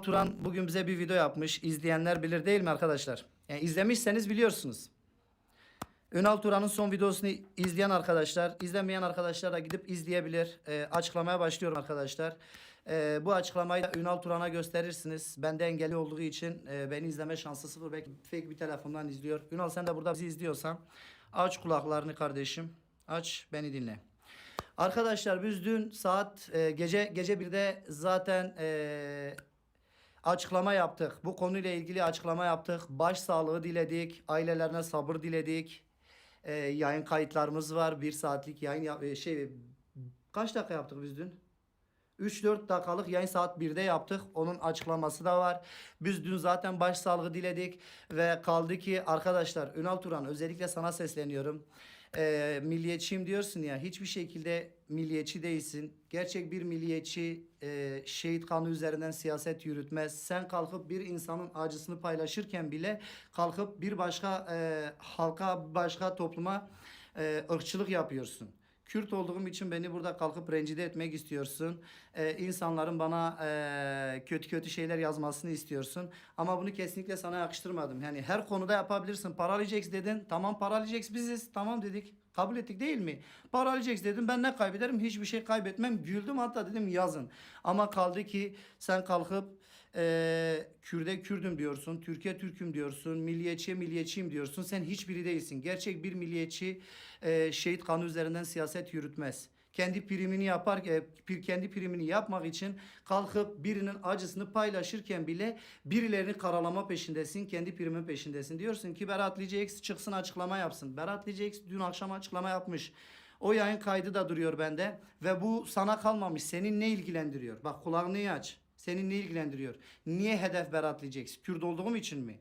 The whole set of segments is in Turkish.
Turan bugün bize bir video yapmış. İzleyenler bilir değil mi arkadaşlar? Yani izlemişseniz biliyorsunuz. Ünal Turan'ın son videosunu izleyen arkadaşlar, izlemeyen arkadaşlar da gidip izleyebilir. Ee, açıklamaya başlıyorum arkadaşlar. Ee, bu açıklamayı da Ünal Turan'a gösterirsiniz. Bende engelli olduğu için e, beni izleme şansı sıfır. Belki fake bir telefondan izliyor. Ünal sen de burada bizi izliyorsan aç kulaklarını kardeşim. Aç beni dinle. Arkadaşlar biz dün saat e, gece gece 1'de zaten e, açıklama yaptık. Bu konuyla ilgili açıklama yaptık. Baş sağlığı diledik. Ailelerine sabır diledik. E, yayın kayıtlarımız var. Bir saatlik yayın e, şey kaç dakika yaptık biz dün? 3-4 dakikalık yayın saat 1'de yaptık. Onun açıklaması da var. Biz dün zaten başsağlığı diledik ve kaldı ki arkadaşlar Ünal Turan özellikle sana sesleniyorum. Ee, milliyetçiyim diyorsun ya hiçbir şekilde milliyetçi değilsin. Gerçek bir milliyetçi e, şehit kanı üzerinden siyaset yürütmez. Sen kalkıp bir insanın acısını paylaşırken bile kalkıp bir başka e, halka başka topluma e, ırkçılık yapıyorsun. Kürt olduğum için beni burada kalkıp rencide etmek istiyorsun. Ee, insanların bana e, kötü kötü şeyler yazmasını istiyorsun. Ama bunu kesinlikle sana yakıştırmadım. Yani her konuda yapabilirsin. Paralyzex dedin. Tamam Paralyzex biziz. Tamam dedik. Kabul ettik değil mi? Paralyzex dedim. Ben ne kaybederim? Hiçbir şey kaybetmem. Güldüm hatta dedim yazın. Ama kaldı ki sen kalkıp e, Kürde Kürdüm diyorsun. Türkiye Türk'üm diyorsun. Milliyetçiye milliyetçiyim diyorsun. Sen hiçbiri değilsin. Gerçek bir milliyetçi e, şehit kanı üzerinden siyaset yürütmez. Kendi primini yapar, bir kendi primini yapmak için kalkıp birinin acısını paylaşırken bile birilerini karalama peşindesin, kendi primin peşindesin. Diyorsun ki Berat Liceks çıksın açıklama yapsın. Berat Liceks dün akşam açıklama yapmış. O yayın kaydı da duruyor bende ve bu sana kalmamış. Senin ne ilgilendiriyor? Bak kulağını aç. Senin ne ilgilendiriyor? Niye hedef Berat Liceks? Kürt olduğum için mi?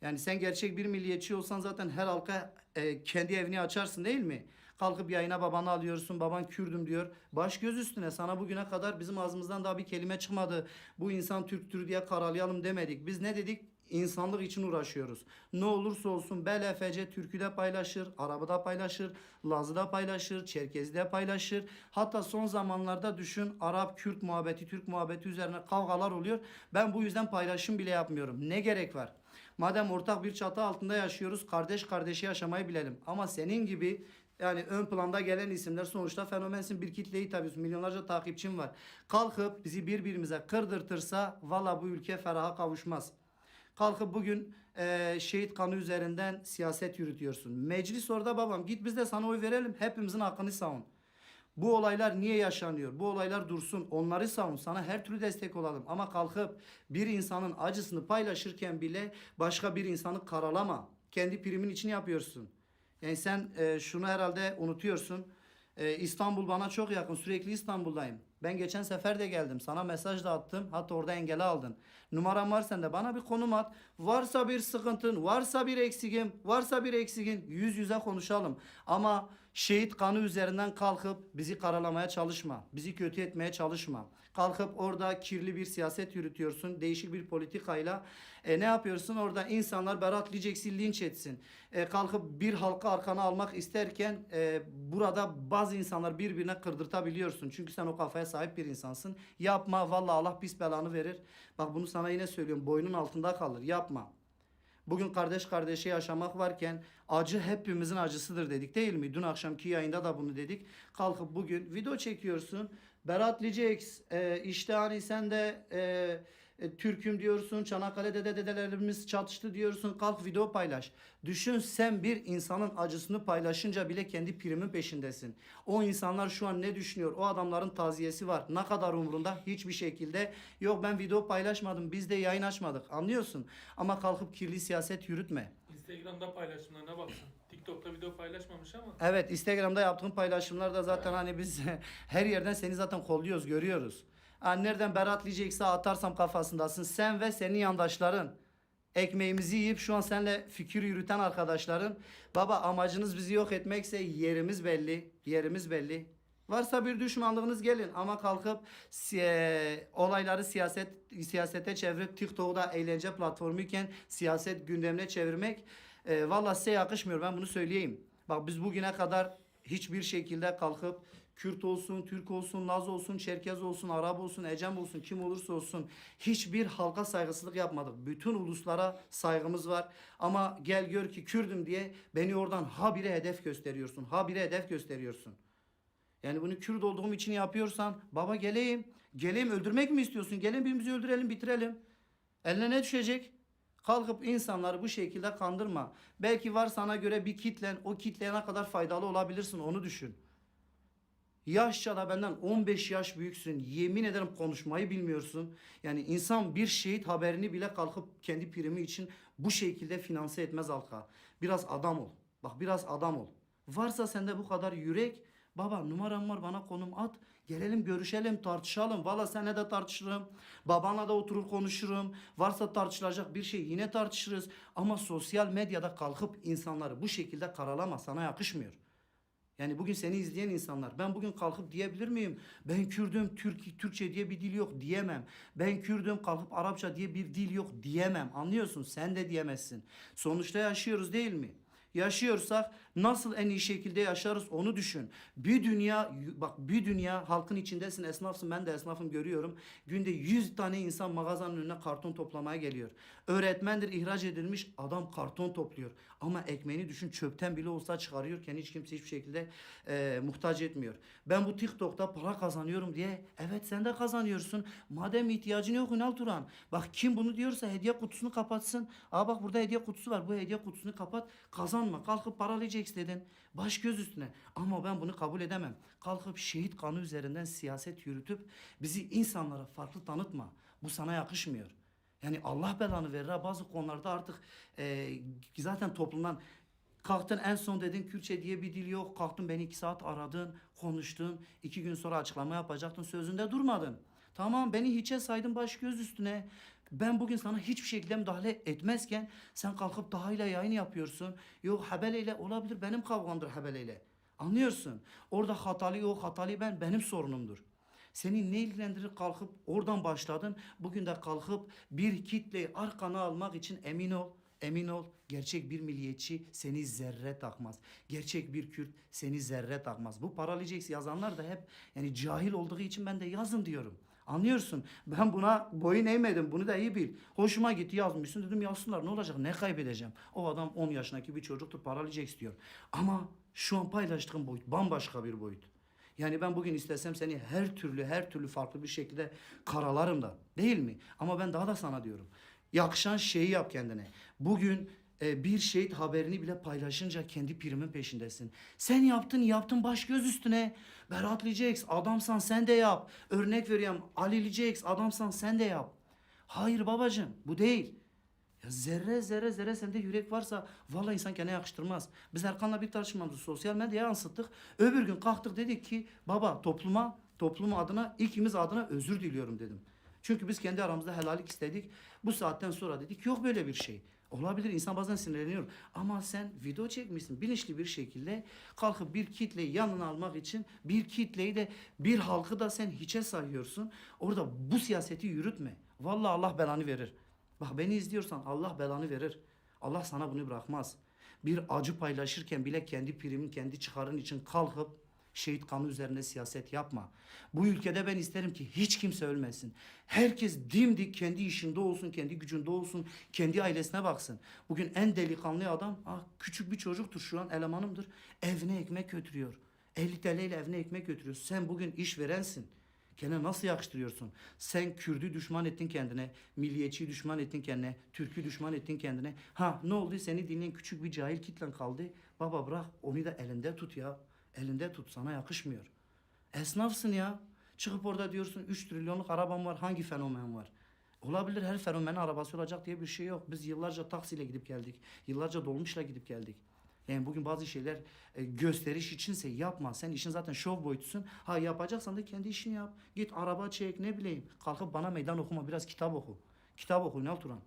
Yani sen gerçek bir milliyetçi olsan zaten her halka e, kendi evini açarsın değil mi? Kalkıp yayına babanı alıyorsun. Baban Kürdüm diyor. Baş göz üstüne sana bugüne kadar bizim ağzımızdan daha bir kelime çıkmadı. Bu insan Türktür diye karalayalım demedik. Biz ne dedik? İnsanlık için uğraşıyoruz. Ne olursa olsun BLFC Türk'ü de paylaşır, Arap'ı da paylaşır, Laz'ı da paylaşır, Çerkez'i de paylaşır. Hatta son zamanlarda düşün Arap, Kürt muhabbeti, Türk muhabbeti üzerine kavgalar oluyor. Ben bu yüzden paylaşım bile yapmıyorum. Ne gerek var? Madem ortak bir çatı altında yaşıyoruz, kardeş kardeşi yaşamayı bilelim. Ama senin gibi yani ön planda gelen isimler sonuçta fenomensin bir kitleyi tabiyorsun. Milyonlarca takipçin var. Kalkıp bizi birbirimize kırdırtırsa valla bu ülke feraha kavuşmaz. Kalkıp bugün e, şehit kanı üzerinden siyaset yürütüyorsun. Meclis orada babam git biz de sana oy verelim. Hepimizin hakkını savun. Bu olaylar niye yaşanıyor? Bu olaylar dursun. Onları savun. Sana her türlü destek olalım. Ama kalkıp bir insanın acısını paylaşırken bile başka bir insanı karalama. Kendi primin için yapıyorsun. Yani sen e, şunu herhalde unutuyorsun. E, İstanbul bana çok yakın. Sürekli İstanbul'dayım. Ben geçen sefer de geldim. Sana mesaj da attım. Hatta orada engeli aldın. Numaram var sende. Bana bir konum at. Varsa bir sıkıntın, varsa bir eksiğim, varsa bir eksiğin yüz yüze konuşalım. Ama şehit kanı üzerinden kalkıp bizi karalamaya çalışma. Bizi kötü etmeye çalışma. Kalkıp orada kirli bir siyaset yürütüyorsun. Değişik bir politikayla. E, ne yapıyorsun? Orada insanlar Berat Liceks'i linç etsin. E, kalkıp bir halka arkana almak isterken e, burada bazı insanlar birbirine kırdırtabiliyorsun. Çünkü sen o kafaya sahip bir insansın. Yapma. Vallahi Allah pis belanı verir. Bak bunu sana yine söylüyorum. Boynun altında kalır. Yapma. Bugün kardeş kardeşe yaşamak varken acı hepimizin acısıdır dedik değil mi? Dün akşamki yayında da bunu dedik. Kalkıp bugün video çekiyorsun. Berat Liceks e, işte hani sen de e, e, Türk'üm diyorsun. Çanakkale'de de dedelerimiz çatıştı diyorsun. Kalk video paylaş. Düşün sen bir insanın acısını paylaşınca bile kendi primin peşindesin. O insanlar şu an ne düşünüyor? O adamların taziyesi var. Ne kadar umurunda? Hiçbir şekilde. Yok ben video paylaşmadım. Biz de yayın açmadık. Anlıyorsun. Ama kalkıp kirli siyaset yürütme. Instagram'da paylaşımlarına baksın. TikTok'ta video paylaşmamış ama Evet Instagram'da yaptığın paylaşımlar da zaten hani biz her yerden seni zaten kolluyoruz görüyoruz. Ha, nereden Berat Licekse atarsam kafasındasın. Sen ve senin yandaşların. Ekmeğimizi yiyip şu an seninle fikir yürüten arkadaşların. Baba amacınız bizi yok etmekse yerimiz belli. Yerimiz belli. Varsa bir düşmanlığınız gelin ama kalkıp si- olayları siyaset siyasete çevirip TikTok'da eğlence platformuyken siyaset gündemine çevirmek e, valla size yakışmıyor ben bunu söyleyeyim. Bak biz bugüne kadar hiçbir şekilde kalkıp Kürt olsun, Türk olsun, Laz olsun, Çerkez olsun, Arap olsun, Ecem olsun, kim olursa olsun hiçbir halka saygısızlık yapmadık. Bütün uluslara saygımız var. Ama gel gör ki Kürdüm diye beni oradan habire hedef gösteriyorsun. Habire hedef gösteriyorsun. Yani bunu Kürt olduğum için yapıyorsan baba geleyim. Geleyim öldürmek mi istiyorsun? Gelin birbirimizi öldürelim bitirelim. Eline ne düşecek? Kalkıp insanları bu şekilde kandırma. Belki var sana göre bir kitlen o kitleye ne kadar faydalı olabilirsin onu düşün. Yaşça da benden 15 yaş büyüksün. Yemin ederim konuşmayı bilmiyorsun. Yani insan bir şehit haberini bile kalkıp kendi primi için bu şekilde finanse etmez halka. Biraz adam ol. Bak biraz adam ol. Varsa sende bu kadar yürek. Baba numaram var bana konum at. Gelelim görüşelim tartışalım. Valla seninle de tartışırım. Babanla da oturur konuşurum. Varsa tartışılacak bir şey yine tartışırız. Ama sosyal medyada kalkıp insanları bu şekilde karalama sana yakışmıyor. Yani bugün seni izleyen insanlar ben bugün kalkıp diyebilir miyim? Ben Kürdüm, Türk, Türkçe diye bir dil yok diyemem. Ben Kürdüm kalkıp Arapça diye bir dil yok diyemem. Anlıyorsun? Sen de diyemezsin. Sonuçta yaşıyoruz değil mi? Yaşıyorsak nasıl en iyi şekilde yaşarız onu düşün. Bir dünya bak bir dünya halkın içindesin esnafsın ben de esnafım görüyorum. Günde 100 tane insan mağazanın önüne karton toplamaya geliyor. Öğretmendir ihraç edilmiş adam karton topluyor. Ama ekmeğini düşün çöpten bile olsa çıkarıyorken hiç kimse hiçbir şekilde e, muhtaç etmiyor. Ben bu TikTok'ta para kazanıyorum diye evet sen de kazanıyorsun. Madem ihtiyacın yok Ünal Turan. Bak kim bunu diyorsa hediye kutusunu kapatsın. Aa bak burada hediye kutusu var. Bu hediye kutusunu kapat. Kazanma. Kalkıp paralayacak dedin. Baş göz üstüne. Ama ben bunu kabul edemem. Kalkıp şehit kanı üzerinden siyaset yürütüp bizi insanlara farklı tanıtma. Bu sana yakışmıyor. Yani Allah belanı verir ha bazı konularda artık e, zaten toplumdan kalktın en son dedin Kürtçe diye bir dil yok. Kalktın beni iki saat aradın, konuştun. iki gün sonra açıklama yapacaktın sözünde durmadın. Tamam beni hiçe saydın baş göz üstüne. Ben bugün sana hiçbir şekilde müdahale etmezken sen kalkıp daha ile yayın yapıyorsun. Yok Hebeleyle olabilir benim kavgamdır Hebeleyle. Anlıyorsun? Orada hatalı yok hatalı ben benim sorunumdur. Seni ne ilgilendirir kalkıp oradan başladın. Bugün de kalkıp bir kitleyi arkana almak için emin ol. Emin ol gerçek bir milliyetçi seni zerre takmaz. Gerçek bir Kürt seni zerre takmaz. Bu Paralytics yazanlar da hep yani cahil olduğu için ben de yazın diyorum. Anlıyorsun? Ben buna boyun eğmedim. Bunu da iyi bil. Hoşuma gitti yazmışsın. Dedim yazsınlar ne olacak? Ne kaybedeceğim? O adam 10 yaşındaki bir çocuktur Paralytics diyor. Ama şu an paylaştığım boyut bambaşka bir boyut. Yani ben bugün istesem seni her türlü her türlü farklı bir şekilde karalarım da değil mi? Ama ben daha da sana diyorum. Yakışan şeyi yap kendine. Bugün e, bir şehit haberini bile paylaşınca kendi primin peşindesin. Sen yaptın yaptın baş göz üstüne. Berat Liceks adamsan sen de yap. Örnek veriyorum Ali Liceks adamsan sen de yap. Hayır babacığım bu değil. Ya zerre zerre zerre sende yürek varsa vallahi insan kendine yakıştırmaz. Biz Erkan'la bir tartışmamızı sosyal medyaya yansıttık. Öbür gün kalktık dedik ki baba topluma toplum adına ikimiz adına özür diliyorum dedim. Çünkü biz kendi aramızda helallik istedik. Bu saatten sonra dedik yok böyle bir şey. Olabilir insan bazen sinirleniyor. Ama sen video çekmişsin bilinçli bir şekilde kalkıp bir kitleyi yanına almak için bir kitleyi de bir halkı da sen hiçe sayıyorsun. Orada bu siyaseti yürütme. Vallahi Allah belanı verir. Bak beni izliyorsan Allah belanı verir. Allah sana bunu bırakmaz. Bir acı paylaşırken bile kendi primin, kendi çıkarın için kalkıp şehit kanı üzerine siyaset yapma. Bu ülkede ben isterim ki hiç kimse ölmesin. Herkes dimdik kendi işinde olsun, kendi gücünde olsun, kendi ailesine baksın. Bugün en delikanlı adam ah, küçük bir çocuktur şu an elemanımdır. Evine ekmek götürüyor. 50 TL ile evine ekmek götürüyor. Sen bugün işverensin. Kendine nasıl yakıştırıyorsun? Sen Kürdü düşman ettin kendine, milliyetçiyi düşman ettin kendine, Türk'ü düşman ettin kendine. Ha ne oldu? Seni dinleyen küçük bir cahil kitlen kaldı. Baba bırak onu da elinde tut ya. Elinde tut sana yakışmıyor. Esnafsın ya. Çıkıp orada diyorsun 3 trilyonluk arabam var. Hangi fenomen var? Olabilir her fenomenin arabası olacak diye bir şey yok. Biz yıllarca taksiyle gidip geldik. Yıllarca dolmuşla gidip geldik. Yani bugün bazı şeyler e, gösteriş içinse yapma. Sen işin zaten şov boyutusun. Ha yapacaksan da kendi işini yap. Git araba çek ne bileyim. Kalkıp bana meydan okuma biraz kitap oku. Kitap oku Ünal Turan.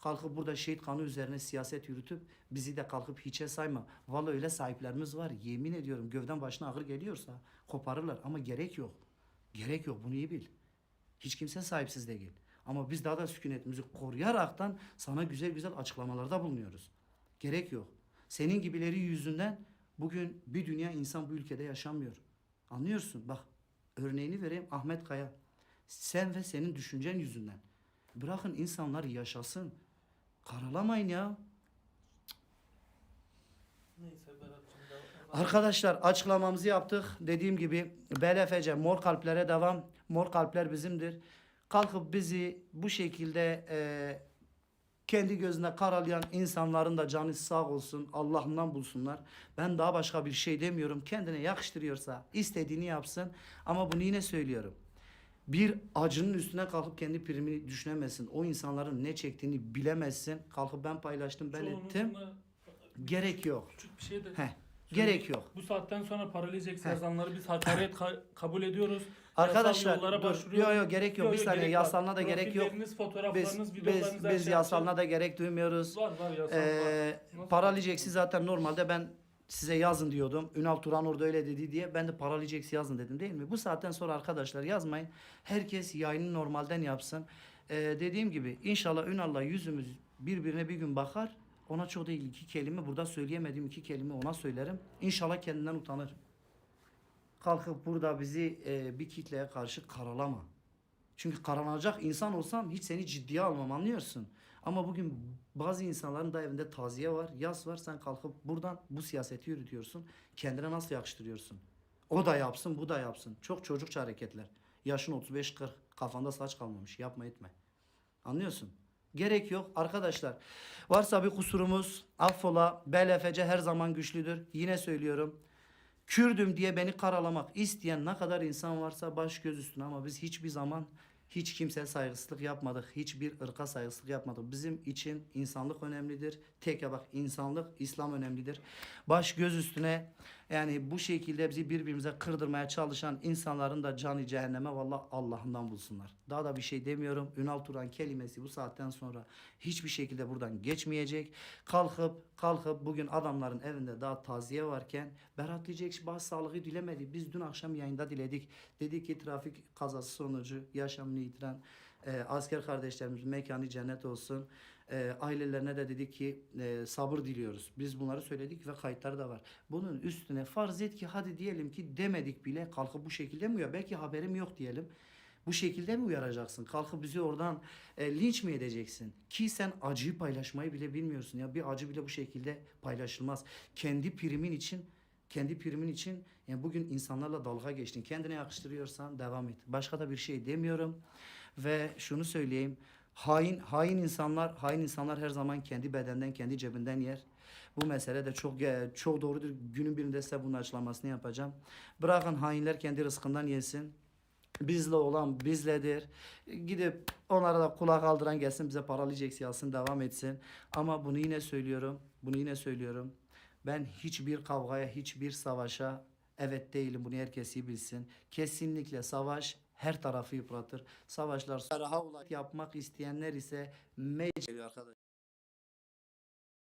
Kalkıp burada şehit kanı üzerine siyaset yürütüp bizi de kalkıp hiçe sayma. Vallahi öyle sahiplerimiz var. Yemin ediyorum gövden başına ağır geliyorsa koparırlar ama gerek yok. Gerek yok bunu iyi bil. Hiç kimse sahipsiz değil. Ama biz daha da sükunetimizi koruyaraktan sana güzel güzel açıklamalarda bulunuyoruz. Gerek yok. Senin gibileri yüzünden bugün bir dünya insan bu ülkede yaşamıyor. Anlıyorsun? Bak örneğini vereyim Ahmet Kaya. Sen ve senin düşüncen yüzünden. Bırakın insanlar yaşasın. Karalamayın ya. Neyse. Arkadaşlar açıklamamızı yaptık. Dediğim gibi BLFC mor kalplere devam. Mor kalpler bizimdir. Kalkıp bizi bu şekilde e, kendi gözüne karalayan insanların da canı sağ olsun. Allah'ından bulsunlar. Ben daha başka bir şey demiyorum. Kendine yakıştırıyorsa istediğini yapsın. Ama bunu yine söylüyorum. Bir acının üstüne kalkıp kendi primini düşünemezsin. O insanların ne çektiğini bilemezsin. Kalkıp ben paylaştım, ben Çoğunun ettim. sonunda Gerek yok. Küçük bir şey de. Heh, gerek yok. Bu saatten sonra Heh. yazanları biz hakaret ka- kabul ediyoruz. Arkadaşlar yollara dur. başvuruyoruz. Yok yok gerek yok. Bir saniye gerek var. yasalına da gerek yok. Profilleriniz, Biz fotoğraflarınız, biz her biz şey yasalına da gerek duymuyoruz. Var var yasal var. Ee, Nasıl? Paralyceksi zaten normalde ben size yazın diyordum. Ünal Turan orada öyle dedi diye ben de Paralyceksi yazın dedim değil mi? Bu saatten sonra arkadaşlar yazmayın. Herkes yayını normalden yapsın. Ee, dediğim gibi inşallah Ünal'la yüzümüz birbirine bir gün bakar. Ona çok değil iki kelime burada söyleyemediğim iki kelime ona söylerim. İnşallah kendinden utanır. Kalkıp burada bizi e, bir kitleye karşı karalama. Çünkü karalanacak insan olsam hiç seni ciddiye almam anlıyorsun. Ama bugün bazı insanların da evinde taziye var, yas var. Sen kalkıp buradan bu siyaseti yürütüyorsun. Kendine nasıl yakıştırıyorsun? O da yapsın, bu da yapsın. Çok çocukça hareketler. Yaşın 35-40, kafanda saç kalmamış. Yapma etme. Anlıyorsun? Gerek yok arkadaşlar. Varsa bir kusurumuz affola. BLFC her zaman güçlüdür. Yine söylüyorum. Kürdüm diye beni karalamak isteyen ne kadar insan varsa baş göz üstüne ama biz hiçbir zaman hiç kimseye saygısızlık yapmadık. Hiçbir ırka saygısızlık yapmadık. Bizim için insanlık önemlidir. Tek ya bak insanlık, İslam önemlidir. Baş göz üstüne yani bu şekilde bizi birbirimize kırdırmaya çalışan insanların da canı cehenneme valla Allah'ından bulsunlar. Daha da bir şey demiyorum. Ünal Turan kelimesi bu saatten sonra hiçbir şekilde buradan geçmeyecek. Kalkıp kalkıp bugün adamların evinde daha taziye varken Berat diyecek bazı sağlığı dilemedi. Biz dün akşam yayında diledik. Dedik ki trafik kazası sonucu yaşamını yitiren e, asker kardeşlerimiz mekanı cennet olsun. E, ailelerine de dedik ki e, sabır diliyoruz. Biz bunları söyledik ve kayıtları da var. Bunun üstüne farz et ki hadi diyelim ki demedik bile kalkıp bu şekilde mi uyar? Belki haberim yok diyelim. Bu şekilde mi uyaracaksın? Kalkıp bizi oradan e, linç mi edeceksin? Ki sen acıyı paylaşmayı bile bilmiyorsun ya. Bir acı bile bu şekilde paylaşılmaz. Kendi primin için kendi primin için yani bugün insanlarla dalga geçtin. Kendine yakıştırıyorsan devam et. Başka da bir şey demiyorum. Ve şunu söyleyeyim. Hain hain insanlar hain insanlar her zaman kendi bedenden kendi cebinden yer. Bu mesele de çok e, çok doğrudur. Günün birinde size bunun açıklamasını yapacağım. Bırakın hainler kendi rızkından yesin. Bizle olan bizledir. Gidip onlara da kulak aldıran gelsin bize paralyceksi alsın devam etsin. Ama bunu yine söylüyorum. Bunu yine söylüyorum. Ben hiçbir kavgaya, hiçbir savaşa evet değilim. Bunu herkes iyi bilsin. Kesinlikle savaş her tarafı yıpratır. Savaşlar yapmak isteyenler ise mecbur arkadaşlar.